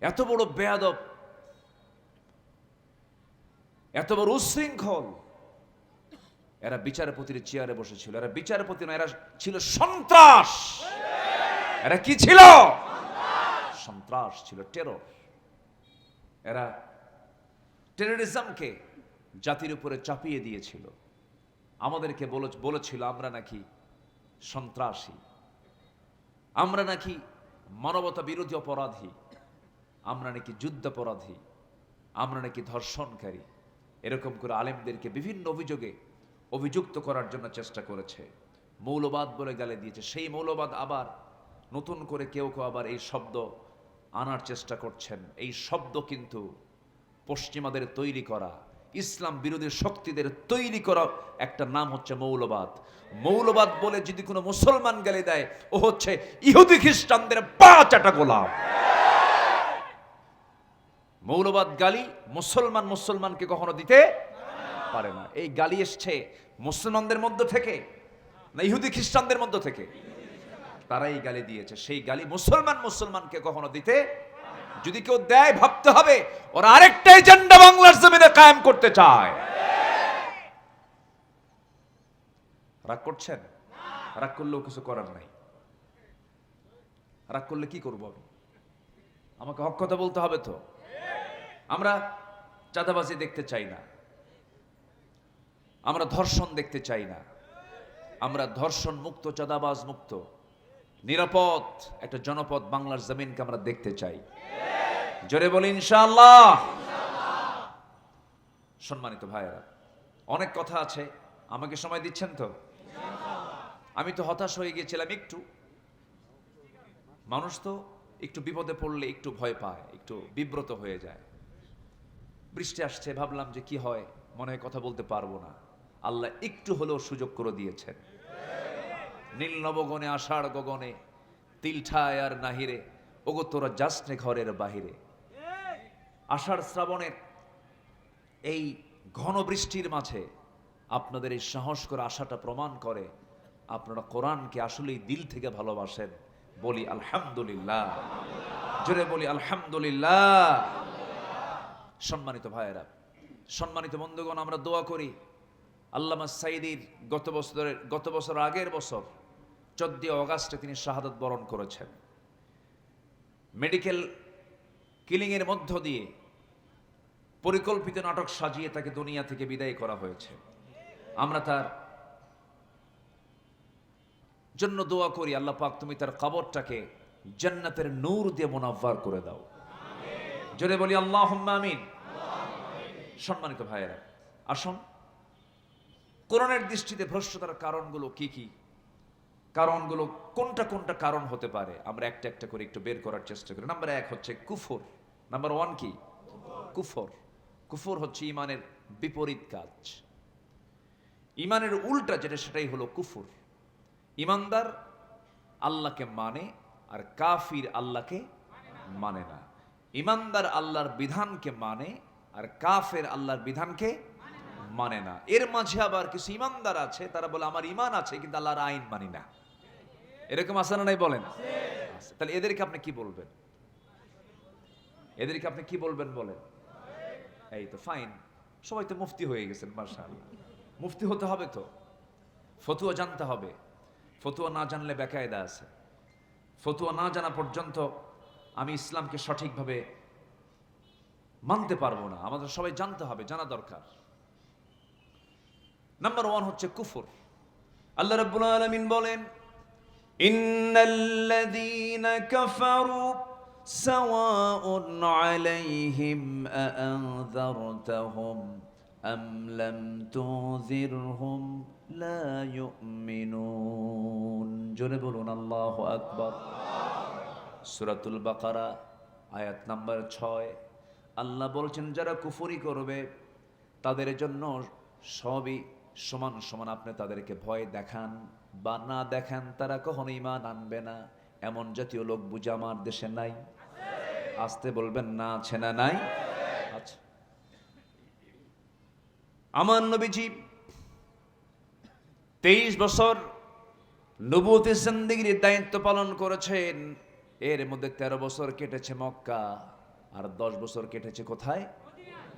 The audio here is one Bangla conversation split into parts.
এত বড় বেয়াদব এত বড় উশৃঙ্খল। এরা বিচারপতির চেয়ারে বসেছিল। এরা বিচারপতি না এরা ছিল সন্ত্রাস। এরা কি ছিল? সন্ত্রাস। ছিল টেরর। এরা টেরোরিজমকে জাতির উপরে চাপিয়ে দিয়েছিল। আমাদেরকে বলেছিল আমরা নাকি সন্ত্রাসী। আমরা নাকি মানবতা বিরোধী অপরাধী। আমরা নাকি যুদ্ধাপরাধী, আমরা নাকি ধর্ষণকারী। এরকম করে আলেমদেরকে বিভিন্ন অভিযোগে অভিযুক্ত করার জন্য চেষ্টা করেছে। মৌলবাদ বলে গালে দিয়েছে। সেই মৌলবাদ আবার নতুন করে কেউ কেউ আবার এই শব্দ আনার চেষ্টা করছেন। এই শব্দ কিন্তু পশ্চিমাদের তৈরি করা, ইসলাম বিরোধী শক্তিদের তৈরি করা একটা নাম হচ্ছে মৌলবাদ। মৌলবাদ বলে যদি কোনো মুসলমান গালি দেয়, ও হচ্ছে ইহুদি খ্রিস্টানদের পা চাটা গোলাম। মৌলবাদ গালি মুসলমান মুসলমানকে কখনো দিতে পারে না। এই গালি এসছে মুসলমানদের মধ্য থেকে না ইহুদি খ্রিস্টানদের মধ্য থেকে? তারাই গালি দিয়েছে। সেই গালি মুসলমান মুসলমানকে কখনো দিতে যদি কেউ দেয়, ভাবতে হবে, ওরা আরেকটা এজেন্ডা বাংলার জমিনে কায়েম করতে চায়। রাগ করছেন? রাগ করলেও কিছু করার নাই। রাগ করলে কি করব আমি? আমাকে হক কথা বলতে হবে তো। আমরা চাঁদাবাজি দেখতে চাই না। আমরা ধর্ষণ দেখতে চাই না। আমরা ধর্ষণ মুক্ত, চাঁদাবাজ মুক্ত। নিরাপদ একটা জনপদ বাংলার জমিনকে আমরা দেখতে চাই। জোরে বলি ইনশাআল্লাহ। সম্মানিত ভাইয়েরা, অনেক কথা আছে। আমাকে সময় দিচ্ছেন তো? আমি তো হতাশ হয়ে গিয়েছিলাম একটু। মানুষ তো একটু বিপদে পড়লে একটু ভয় পায়, একটু বিব্রত হয়ে যায়। বৃষ্টি আসছে, ভাবলাম যে কি হয়? মনে হয় কথা বলতে পারব না। আল্লাহ একটু হলেও সুযোগ করে দিয়েছেন। নীল নবগণে, আষাঢ় গগনে তিলঠায় আর নাহিরে, ওগো তোরা ঘরের বাহিরে। আষাঢ় শ্রাবণের এই ঘন বৃষ্টির মাঝে আপনাদের এই সাহস করে আশাটা প্রমাণ করে, আপনারা কোরআনকে আসলেই দিল থেকে ভালোবাসেন। বলি আলহামদুলিল্লাহ। জোরে বলি আলহামদুলিল্লাহ। সম্মানিত ভাইয়েরা, সম্মানিত বন্ধুগণ, আমরা দোয়া করি আল্লামা সাইদির গত বছরের, গত বছর আগের বছর চোদ্দই অগাস্টে তিনি শাহাদত বরণ করেছেন। মেডিকেল কিলিংয়ের মধ্য দিয়ে পরিকল্পিত নাটক সাজিয়ে তাকে দুনিয়া থেকে বিদায় করা হয়েছে। আমরা তার জন্য দোয়া করি, আল্লাহ পাক তুমি তার কবরটাকে জান্নাতের নূর দিয়ে মোনাব্বার করে দাও। জোরে বলি আল্লাহ আমিন। সম্মানিত ভাইয়েরা, আসুন। কোরআনের দৃষ্টিতে ভ্রষ্টতার কারণগুলো কি কি? কারণগুলো কোনটা কোনটা কারণ হতে পারে? আমরা একটা একটা করে একটু বের করার চেষ্টা করি। নাম্বার এক হচ্ছে কুফর। নাম্বার ওয়ান কি? কুফর। কুফর হচ্ছে ইমানের বিপরীত কাজ। ইমানের উল্টা যেটা, সেটাই হলো কুফর। ইমানদার আল্লাহকে মানে আর কাফির আল্লাহকে মানে না। ইমানদার আল্লাহর বিধানকে মানে আর কাফের আল্লাহর বিধানকে মানে না। এর মাঝে আবার কিছু ইমানদার আছে, তারা বলে, আমার ইমান আছে, কিন্তু আল্লাহর আইন মানি না। এরকম আছে না নাই বলেন? তাহলে এদেরকে আপনি কি বলবেন? এদেরকে আপনি কি বলবেন বলেন? এই তো ফাইন সবাই তো মুফতি হয়ে গেছেন মার্শাল মুফতি হতে হবে তো। ফতুয়া জানতে হবে। ফতুয়া না জানলে বেকায়দা আছে। ফতুয়া না জানা পর্যন্ত আমি ইসলামকে সঠিকভাবে মানতে পারব না। আমাদের সবাই জানতে হবে, জানা দরকার। নাম্বার ওয়ান হচ্ছে কুফর। আল্লাহ রাব্বুল আলামিন বলেন, ইন্নাল্লাযীনা কাফারু সাওয়াউন আলাইহিম আআনযারতাহুম আম লাম তুযিরহুম লা ইউমিনুন। জোরে বলুন, আল্লাহু আকবার। সূরাতুল বাকারা, আয়াত নাম্বার ছয়। আল্লাহ বলছেন, যারা কুফুরি করবে, তাদের জন্য সবই সমান সমান আপনি তাদেরকে ভয় দেখান বা না দেখান, তারা কখনো ইমান আনবে না। এমন জাতীয় লোক বুঝে আমার দেশে নাই। আসতে বলবেন, না আছে না নাই? আচ্ছা। আমার নবীজি তেইশ বছর নবুতি সন্দিগির দায়িত্ব পালন করেছেন। এর মধ্যে তেরো বছর কেটেছে মক্কা। আর দশ বছর কেটেছে কোথায়?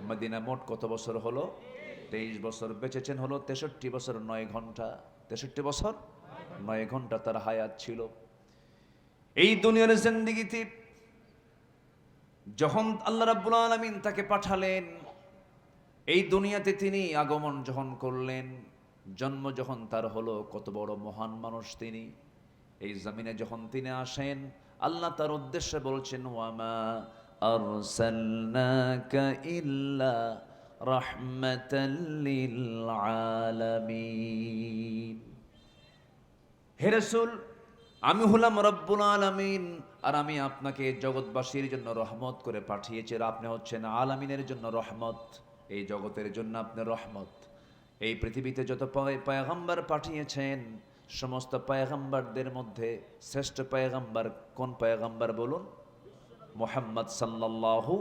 মদিনা। মোট কত বছর হলো? তেইশ বছর। বেঁচেছেন হলো তেষট্টি বছর, নয় ঘণ্টা। তেষট্টি বছর? নয় ঘণ্টা তার হায়াত ছিল। এই দুনিয়ার জিন্দিগিতে যখন আল্লাহ রাব্বুল আলামিন তাকে পাঠালেন, এই দুনিয়াতে তিনি আগমন যখন করলেন, জন্ম যখন তার হলো, কত বড় মহান মানুষ তিনি। এই জমিনে যখন তিনি আসেন আল্লাহ তার উদ্দেশ্যে বলছেন, ওয়ামা আরসালনাকা ইল্লা রাহমাতাল লিল আলামিন হে রাসূল, আমি হলাম রব্বুল আলামিন, আর আমি আপনাকে জগৎবাসীর জন্য রহমত করে পাঠিয়েছি, আর আপনি হচ্ছেন আলামিনের জন্য রহমত। এই জগতের জন্য আপনি রহমত। এই পৃথিবীতে যত পয়- পয়গম্বর পাঠিয়েছেন সমস্ত পয়গম্বরদের মধ্যে শ্রেষ্ঠ পায়গাম্বার কোন পয়গম্বর বলুন? মোহাম্মদ সাল্লাল্লাহু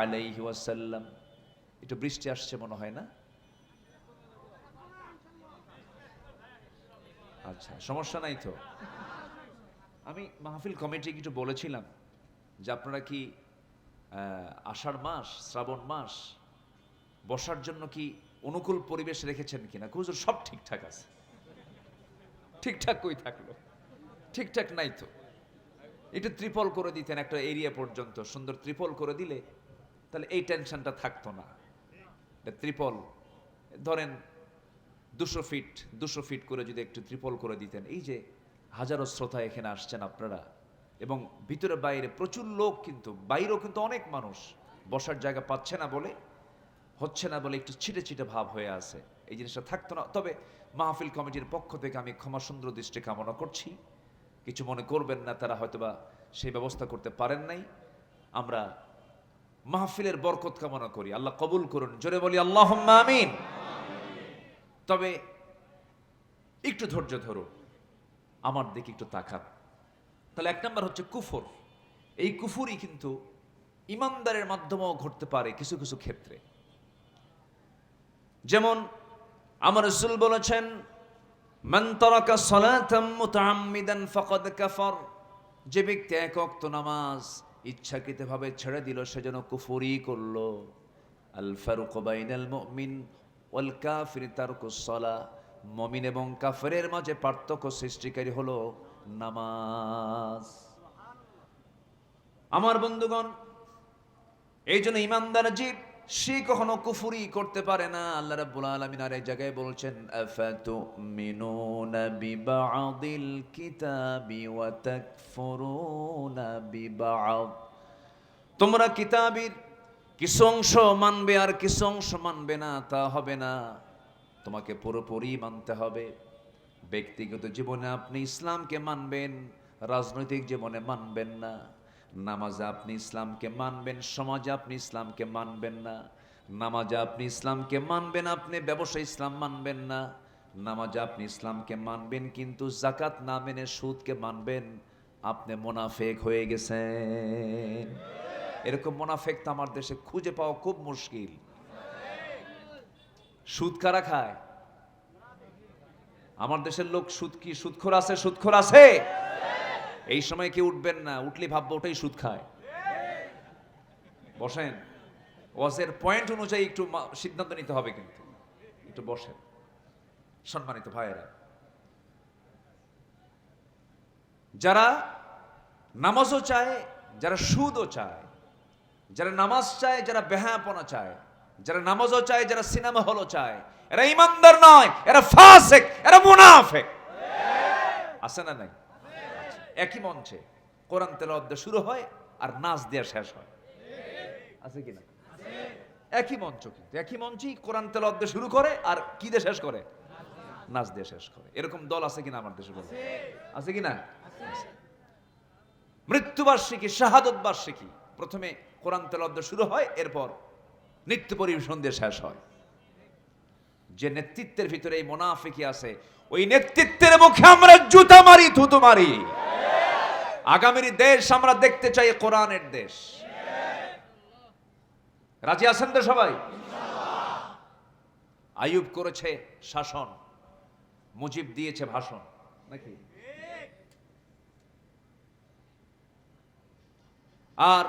আলাইহি ওয়াসাল্লাম। একটু বৃষ্টি আসছে মনে হয় না? আচ্ছা সমস্যা নাই তো। আমি মাহফিল কমিটিকে একটু বলেছিলাম যে আপনারা কি আষাঢ় মাস, শ্রাবণ মাস বসার জন্য কি অনুকূল পরিবেশ রেখেছেন কিনা? কুজুর সব ঠিকঠাক আছে। ঠিকঠাক কই থাকল? ঠিকঠাক নাই তো। একটু ত্রিপল করে দিতেন একটা এরিয়া পর্যন্ত। সুন্দর ত্রিপল করে দিলে তাহলে এই টেনশনটা থাকতো না। এটা ত্রিপল ধরেন দুশো ফিট দুশো ফিট করে যদি একটু ত্রিপল করে দিতেন। এই যে হাজারো শ্রোতা এখানে আসছেন আপনারা। এবং ভিতরে বাইরে প্রচুর লোক কিন্তু, বাইরেও কিন্তু অনেক মানুষ। বসার জায়গা পাচ্ছে না বলে, হচ্ছে না বলে একটু ছিটে ছিটে ভাব হয়ে আছে। এই জিনিসটা থাকতো না। তবে মাহফিল কমিটির পক্ষ থেকে আমি ক্ষমা সুন্দর দৃষ্টি কামনা করছি। কিছু মনে করবেন না, তারা হয়তোবা সেই ব্যবস্থা করতে পারেন নাই। আমরা মাহফিলের বরকত কামনা করি। আল্লাহ কবুল করুন। জোরে বলি আল্লাহ আমিন। তবে একটু ধৈর্য ধরো। আমার দিকে একটু তাকান। তাহলে এক নম্বর হচ্ছে কুফর। এই কুফুরই কিন্তু ইমানদারের মাধ্যমেও ঘটতে পারে কিছু কিছু ক্ষেত্রে। যেমন আমার রসুল বলেছেন, মান তারাকা সালাতাম মুতাআম্মিদান ফাকাদ কাফার। যে ব্যক্তি এক ওয়াক্ত নামাজ ইচ্ছাকৃতভাবে ছেড়ে দিল, সে যেন কুফরি করল। আল ফারুক বাইনাল মুমিন ওয়াল কাফির মমিন এবং কাফেরের মাঝে পার্থক্য সৃষ্টিকারী হলো নামাজ। আমার বন্ধুগণ, এই জন্য ইমানদার জীব সে কখনো কুফুরি করতে পারে না। আল্লাহ রাব্বুল আলামিন আর এক জায়গায় বলছেন, আফাতুমিনুনা বিবাদিল কিতাবি ওয়া তাকফুরুনা বিবাদ? তোমরা কিতাবের কিছু অংশ মানবে আর কিছু অংশ মানবে না, তা হবে না। তোমাকে পুরোপুরি মানতে হবে। ব্যক্তিগত জীবনে আপনি ইসলামকে মানবেন, রাজনৈতিক জীবনে মানবেন না। নামাজে আপনি ইসলামকে মানবেন, সমাজে আপনি ইসলামকে মানবেন না। নামাজে আপনি ইসলামকে মানবেন, আপনি ব্যবসা ইসলাম মানবেন না। নামাজে আপনি ইসলামকে মানবেন, কিন্তু জাকাত না মেনে সুদকে মানবেন। আপনি মোনাফেক হয়ে গেছেন। এরকম মোনাফেক তো আমার দেশে খুঁজে পাওয়া খুব মুশকিল। সুদ কারা খায়? আমার দেশের লোক সুদ কি? সুদখোর আছে সুদখোর আছে। এই সময় কি উঠবেন না, উঠলে ভাববো ওটাই সুদ খায়। বসেন। ওয়াজের পয়েন্ট অনুযায়ী একটু সিদ্ধান্ত নিতে হবে কিন্তু। একটু বসেন। সম্মানিত ভাইয়েরা। যারা নামাজও চায়, যারা সুদও চায়, যারা নামাজ চায়, যারা বেহাপনা চায়, যারা নামাজও চায়, যারা সিনেমা হলও চায়, এরা ইমানদার নয়, এরা ফাসেক, এরা মুনাফেক। আছে না নাই? একই মঞ্চে। কোরআন দিয়ে শুরু হয় আর নাচ দেওয়া শেষ হয়। আছে কি না একই মঞ্চ কিন্তু, একই মঞ্চেই কোরআন দিয়ে শুরু করে আর কি দিয়ে শেষ করে? নাচ দিয়ে শেষ করে। এরকম দল আছে কিনা আমার দেশে আছে কিনা? মৃত্যুবার্ষিকী, শাহাদত বার্ষিকী। প্রথমে কোরআন দিয়ে শুরু হয়, এরপর নৃত্য পরিবেশন দিয়ে শেষ হয়। যে নেতৃত্বের ভিতরে এই মোনাফিকি আছে, ওই নেতৃত্বের মুখে আমরা জুতা মারি, থুতু মারি। আগামীর দেশ আমরা দেখতে চাই কোরআনের দেশ। রাজি আছেন তো সবাই? আয়ুব করেছে শাসন, মুজিব দিয়েছে ভাষণ, নাকি? আর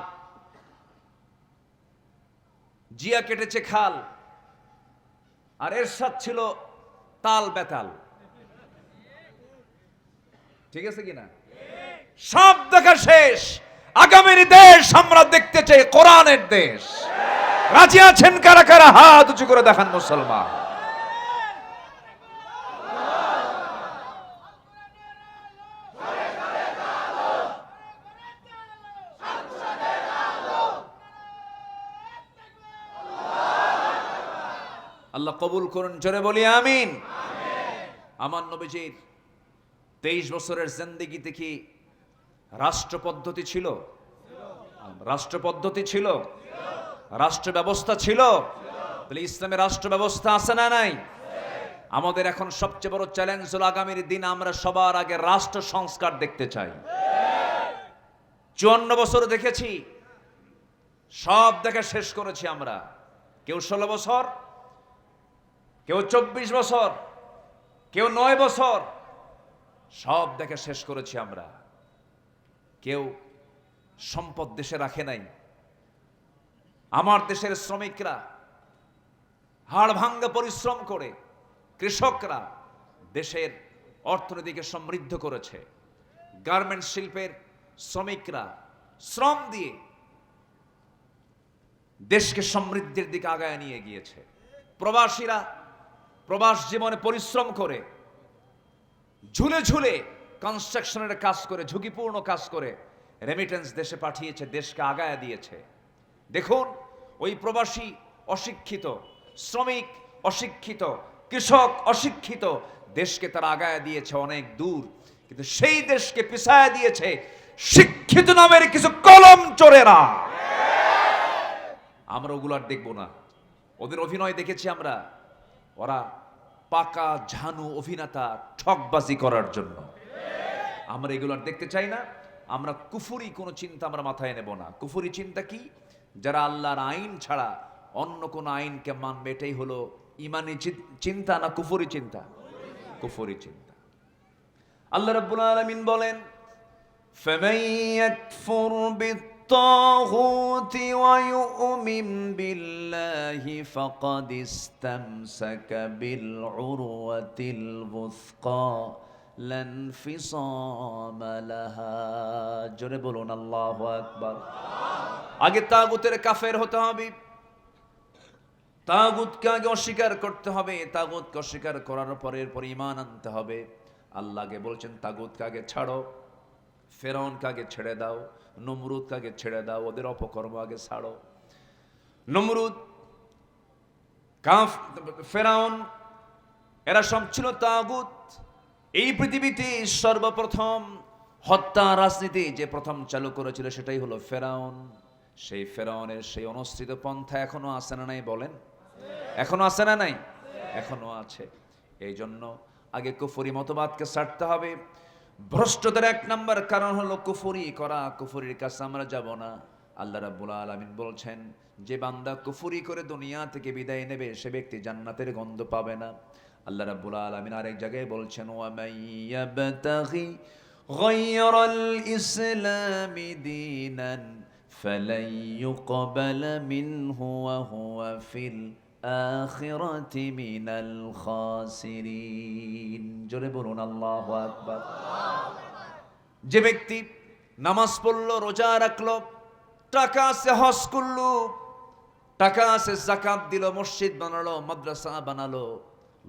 জিয়া কেটেছে খাল, আর এর এরশাদ ছিল তাল বেতাল। ঠিক আছে কিনা? সব দেখা শেষ। আগামীর দেশ আমরা দেখতে চাই, কোরআনের দেশ। রাজি আছেন কারা কারা? হাত উঁচু করে দেখান মুসলমান। আল্লাহ কবুল করুন, জোরে বলি আমিন। আমার নবীজির তেইশ বছরের জিন্দিগিতে কি রাষ্ট্র পদ্ধতি ছিল? রাষ্ট্র পদ্ধতি ছিল? রাষ্ট্র ব্যবস্থা ছিল? তাহলে ইসলামের রাষ্ট্র ব্যবস্থা আছে না নাই? আমাদের এখন সবচেয়ে বড় চ্যালেঞ্জ হল আগামীর দিন আমরা সবার আগে রাষ্ট্র সংস্কার দেখতে চাই। চুয়ান্ন বছর দেখেছি। সব দেখে শেষ করেছি আমরা। কেউ ষোলো বছর, কেউ চব্বিশ বছর, কেউ নয় বছর, সব দেখে শেষ করেছি আমরা। কেউ সম্পদ দেশে রাখে নাই। আমার দেশের শ্রমিকরা হাড় ভাঙ্গা পরিশ্রম করে কৃষকরা দেশের অর্থনীতিকে সমৃদ্ধ করেছে। গার্মেন্ট শিল্পের শ্রমিকরা শ্রম দিয়ে দেশকে সমৃদ্ধির দিকে আগায় নিয়ে গিয়েছে। প্রবাসীরা প্রবাস জীবনে পরিশ্রম করে ঝুলে ঝুলে কনস্ট্রাকশনের কাজ করে, ঝুঁকিপূর্ণ কাজ করে রেমিটেন্স দেশে পাঠিয়েছে, দেশকে আগায় দিয়েছে। দেখুন, ওই প্রবাসী অশিক্ষিত, শ্রমিক অশিক্ষিত, কৃষক অশিক্ষিত, দেশকে তারা আগায় দিয়েছে অনেক দূর। কিন্তু সেই দেশকে পিছায় দিয়েছে শিক্ষিত নামের কিছু কলম চোরেরা। আমরা ওগুলো আর দেখব না। ওদের অভিনয় দেখেছি আমরা। ওরা পাকা, ঝানু অভিনেতা, ঠকবাজি করার জন্য। আমরা এগুলো আর দেখতে চাই না আমরা কুফুরি কোনো চিন্তা আমরা মাথায় নেব না কুফুরি চিন্তা কি যারা আল্লাহর আইন ছাড়া অন্য কোনো আইনকে মানবে এটাই হলো ইমানি চি- চিন্তা না কুফুরি চিন্তা কুফুরি চিন্তা আল্লাহ রাব্বুল আলামিন বলেন فمن يكفر بالطاغوت ويؤمن بالله فقد استمسك بالعروة الوثقى لا انفصام لها জোরে বলুন, আল্লাহ আকবার। আগে তাগুতের কাফের হতে হবে। তাগুতকে আগে অস্বীকার করতে হবে। তাগুতকে অস্বীকার করার পরে এরপর ইমান আনতে হবে। আল্লাহকে বলছেন, তাগুতকে আগে ছাড়ো। ফেরাউনকে আগে ছেড়ে দাও। নমরুদকে আগে ছেড়ে দাও। ওদের অপকর্ম আগে ছাড়ো। নমরুদ, কাফ, ফেরাউন, এরা সব ছিল তাগুত। এই পৃথিবীতে সর্বপ্রথম হত্যা রাজনীতি যে প্রথম চালু করেছিল সেটাই হলো ফেরাউন। সেই ফেরাউনের সেই অনুসৃত পন্থা এখনও আছে না নাই বলেন? এখনও আছে না নাই? এখনও আছে। এই জন্য আগে কুফুরি মতবাদকে ছাড়তে হবে। ভ্রষ্টদের এক নম্বর কারণ হলো কুফরি করা, কুফুরির কাছে আমরা যাব না। আল্লাহ রাব্বুল আলামিন বলছেন, যে বান্দা কুফুরি করে দুনিয়া থেকে বিদায় নেবে, সে ব্যক্তি জান্নাতের গন্ধ পাবে না। আল্লাহ রাব্বুল আলামিন আরেক জায়গায় বলছেন ওয়া يبتغي غير الإسلام دينا فلن يقبل منه وهو في الآخرة من الخاسرين জোরে বলুন আল্লাহু আকবার যে ব্যক্তি নামাজ পড়লো রোজা রাখলো টাকা আছে হজ করলো টাকা আছে জাকাত দিল মসজিদ বানালো মাদ্রাসা বানালো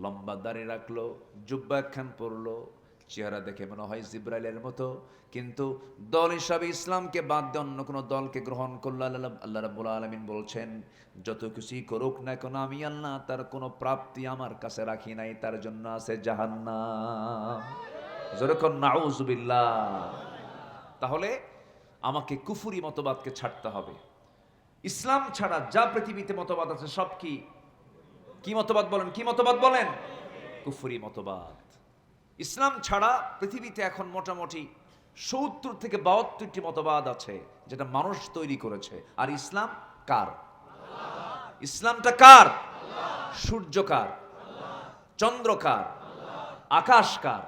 লম্বা দাড়ি রাখল, জুব্বা খান পরলো, চেহারা দেখে মনে হয় জিব্রাইলের মতো। কিন্তু দল হিসাবে ইসলামকে বাদ দিয়ে অন্য কোনো দলকে গ্রহণ করল, আল্লাহ আল্লাহ রাব্বুল আলামিন বলছেন, যত কিছুই করুক না কেন, আমি আল্লাহ তার কোনো প্রাপ্তি আমার কাছে রাখি নাই, তার জন্য আছে জাহান্নাম। যেরকম নাউজুবিল্লাহ তাহলে আমাকে কুফুরি মতবাদকে ছাড়তে হবে। ইসলাম ছাড়া যা পৃথিবীতে মতবাদ আছে সব কি কি মতবাদ বলেন? কি মতবাদ বলেন? কুফুরি মতবাদ। ইসলাম ছাড়া পৃথিবীতে এখন মোটামুটি সত্তর থেকে বাহাত্তরটি মতবাদ আছে যেটা মানুষ তৈরি করেছে। আর ইসলাম কার? ইসলামটা কার? সূর্য কার? চন্দ্র কার? আকাশ কার?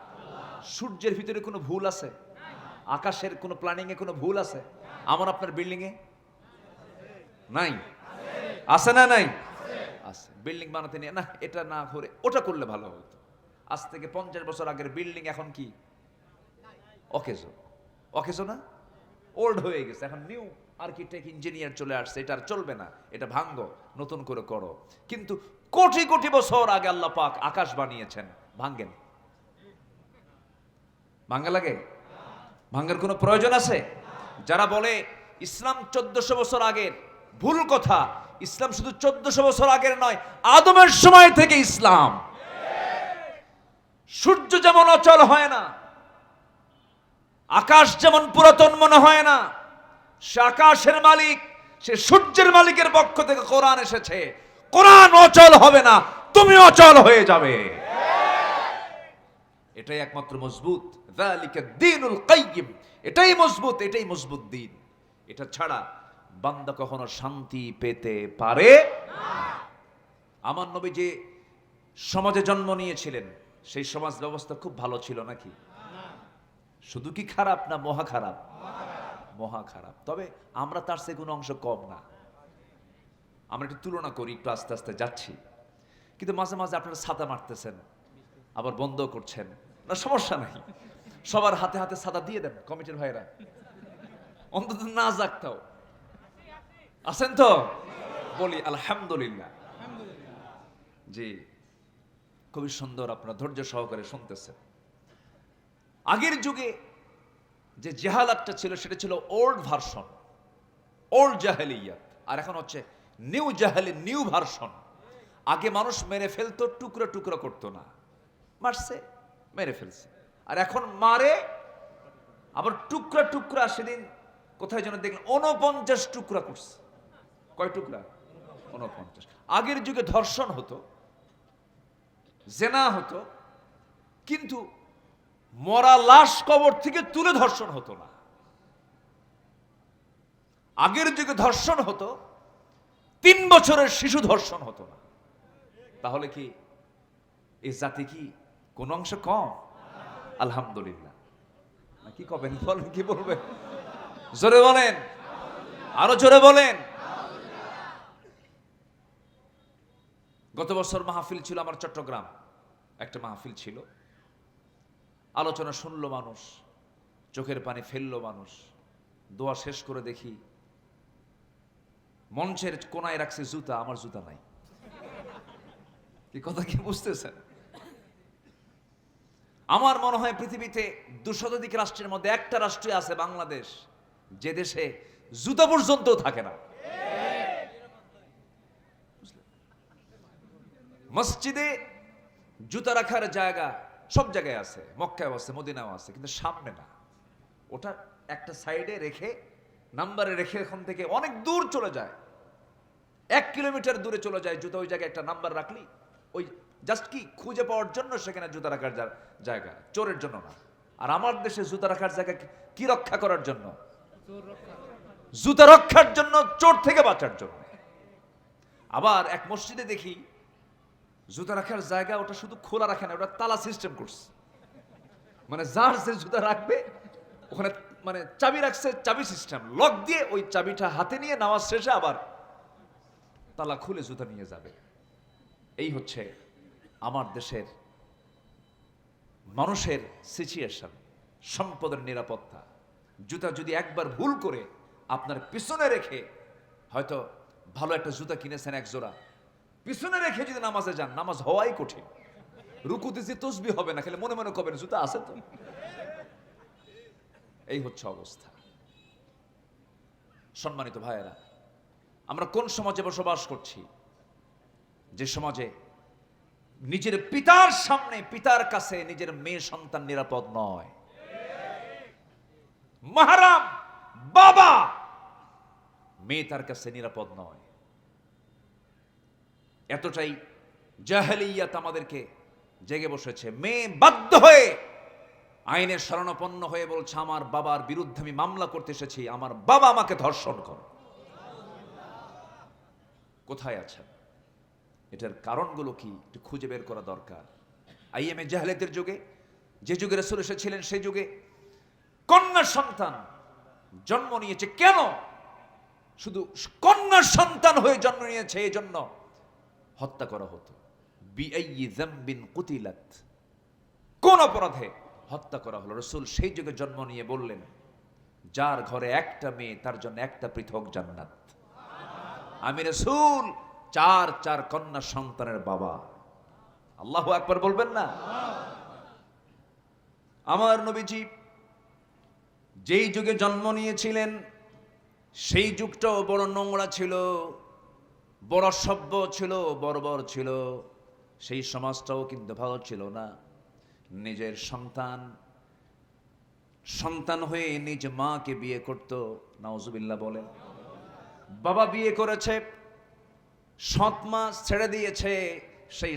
সূর্যের ভিতরে কোনো ভুল আছে? আকাশের কোনো প্ল্যানিং এ কোনো ভুল আছে? আমার আপনার বিল্ডিং এ নাই। আছে না নাই? আছে। বিল্ডিং বানাতে নিয়ে, না, এটা না করে, ওটা করলে ভালো হতো। আজ থেকে পঞ্চাশ বছর আগের বিল্ডিং এখন কি? অকেজো অকেজো না? ওল্ড হয়ে গেছে। এখন নিউ আর্কিটেক্ট ইঞ্জিনিয়ার চলে আসছে। এটা আর চলবে না। এটা ভাঙ্গো। নতুন করে করো। কিন্তু কোটি কোটি বছর আগে আল্লাহ পাক আকাশ বানিয়েছেন। ভাঙ্গেন। ভাঙ্গা লাগে? ভাঙ্গার কোনো প্রয়োজন আছে? যারা বলে, ইসলাম চোদ্দশো বছর আগের ভুল কথা ইসলাম শুধু চোদ্দশো বছর আগের নয়, আদমের সময় থেকে ইসলাম। সূর্য যেমন অচল হয় না, আকাশ যেমন পুরাতন মনে হয় না, সে আকাশের মালিক, সে সূর্যের মালিকের পক্ষ থেকে কোরআন এসেছে। কোরআন অচল হবে না, তুমি অচল হয়ে যাবে। এটাই একমাত্র মজবুত। যালিকা দ্বীনুল কাইয়িম। এটাই মজবুত এটাই মজবুত দিন এটা ছাড়া বান্দা কখনো শান্তি পেতে পারে? আমার নবী যে সমাজে জন্ম নিয়েছিলেন, সেই সমাজ ব্যবস্থা খুব ভালো ছিল নাকি? শুধু কি খারাপ না মহা খারাপ? মহা খারাপ। তবে আমরা তার সে কোনো অংশ কম না। আমরা একটু তুলনা করি, একটু আস্তে আস্তে যাচ্ছি। কিন্তু মাঝে মাঝে আপনারা ছাতা মারতেছেন, আবার বন্ধ করছেন। না, সমস্যা নাই। সবার হাতে হাতে সাদা দিয়ে দেন, কমিটির ভাইরা অন্তত না জাগতাও। আছেন তো? বলি আলহামদুলিল্লাহ। জি। খুবই সুন্দর আপনারা ধৈর্য সহকারে শুনতেছেন। আগের যুগে যে জেহালাতটা ছিল সেটা ছিল ওল্ড ভার্সন ওল্ড জাহেলিয়াত। আর এখন হচ্ছে নিউ জাহেলি নিউ ভার্সন আগে মানুষ মেরে ফেলতো টুকরো টুকরো করতো না। মারছে মেরে ফেলছে। আর এখন মারে আবার টুকরা টুকরা সেদিন কোথায় যেন দেখলেন উনপঞ্চাশ টুকরা করছে। কয় টুকরা? উনপঞ্চাশ আগের যুগে ধর্ষণ হতো, জেনা হতো, কিন্তু মরা লাশ কবর থেকে তুলে ধর্ষণ হতো না। আগের যুগে ধর্ষণ হতো, তিন বছরের শিশু ধর্ষণ হতো না। তাহলে কি এই জাতি কি কোন অংশ কম? আলহামদুলিল্লাহ। কি কবেন? বলেন, কি বলবেন? জোরে বলেন, আরও জোরে বলেন। গত বছর মাহফিল ছিল আমার চট্টগ্রাম। একটা মাহফিল ছিল। আলোচনা শুনলো মানুষ, চোখের পানি ফেলল মানুষ। দোয়া শেষ করে দেখি, মঞ্চের কোনায় রাখছে জুতা, আমার জুতা নাই। কথা কি বুঝতেছেন? আমার মনে হয় পৃথিবীতে দুশতাধিক রাষ্ট্রের মধ্যে একটা রাষ্ট্রে আছে, বাংলাদেশ, যে দেশে জুতা পর্যন্ত থাকে না। মসজিদে জুতা রাখার জায়গা সব জায়গায় আছে মক্কায় আছে মদিনাও আছে, কিন্তু সামনে না। ওটা একটা সাইডে রেখে, নাম্বারে রেখে এখান থেকে অনেক দূর চলে যায়। এক কিলোমিটার দূরে চলে যায় জুতা, ওই জায়গায় একটা নাম্বার রাখলি, ওই জাস্ট কি খুঁজে পাওয়ার জন্য সেখানে জুতা রাখার জায়গা, চোরের জন্য না। আর আমার দেশে জুতা রাখার জায়গা কি রক্ষা করার জন্য? জুতা রক্ষার জন্য, চোর থেকে বাঁচার জন্য। আবার এক মসজিদে দেখি জুতা রাখার জায়গা ওটা শুধু খোলা রাখে না, ওটা তালা সিস্টেম করছে। মানে যার যে জুতা রাখবে, ওখানে মানে চাবি রাখছে চাবি সিস্টেম লক দিয়ে ওই চাবিটা হাতে নিয়ে নামাজ শেষে আবার তালা খুলে জুতা নিয়ে যাবে। এই হচ্ছে আমার দেশের মানুষের সিচুয়েশন সম্পদের নিরাপত্তা। জুতা যদি একবার ভুল করে আপনার পিছনে রেখে হয়তো ভালো একটা জুতা কিনেছেন এক জোড়া পিছনে রেখে যদি নামাজে যান, নামাজ হওয়াই কঠিন। রুকুতে যে তসবি হবে না, খেলে মনে মনে কবেন জুতা আছে তো। এই হচ্ছে অবস্থা। সম্মানিত ভাইয়েরা, আমরা কোন সমাজে বসবাস করছি? যে সমাজে নিজের পিতার সামনে, পিতার কাছে নিজের মেয়ে সন্তান নিরাপদ নয়। মাহারাম বাবা মেয়ে তার কাছে নিরাপদ নয়। এতটাই জাহেলিয়াত আমাদেরকে জেগে বসেছে। মেয়ে বাধ্য হয়ে আইনের শরণাপন্ন হয়ে বলছে, আমার বাবার বিরুদ্ধে আমি মামলা করতে এসেছি, আমার বাবা আমাকে ধর্ষণ কর। কোথায় আছেন এটার কারণগুলো কি? একটু খুঁজে বের করা দরকার। আইএমএ জাহেলিয়াতের যুগে, যে যুগে রসুল এসেছিলেন সেই যুগে কন্যা সন্তান জন্ম নিয়েছে। কেন? শুধু কন্যা সন্তান হয়ে জন্ম নিয়েছে এই জন্য হত্যা করা হতো। কুতিলাত। কোন অপরাধে হত্যা করা হলো? রসুল সেই যুগে জন্ম নিয়ে বললেন, যার ঘরে একটা মেয়ে, তার জন্য একটা পৃথক জান্নাত। আমি রসুল, চার চার কন্যা সন্তানের বাবা। আল্লাহ একবার বলবেন না? আমার নবীজি যেই যুগে জন্ম নিয়েছিলেন, সেই যুগটাও বড় নোংরা ছিল। বড় সভ্য ছিল, বর্বর ছিল, সেই সমাজটাও কিন্তু ভালো ছিল না। নিজের সন্তান সন্তান হয়ে নিজ মাকে বিয়ে করত, নাউজুবিল্লাহ বলেন বাবা বিয়ে করেছে, সৎ মা ছেড়ে দিয়েছে, সেই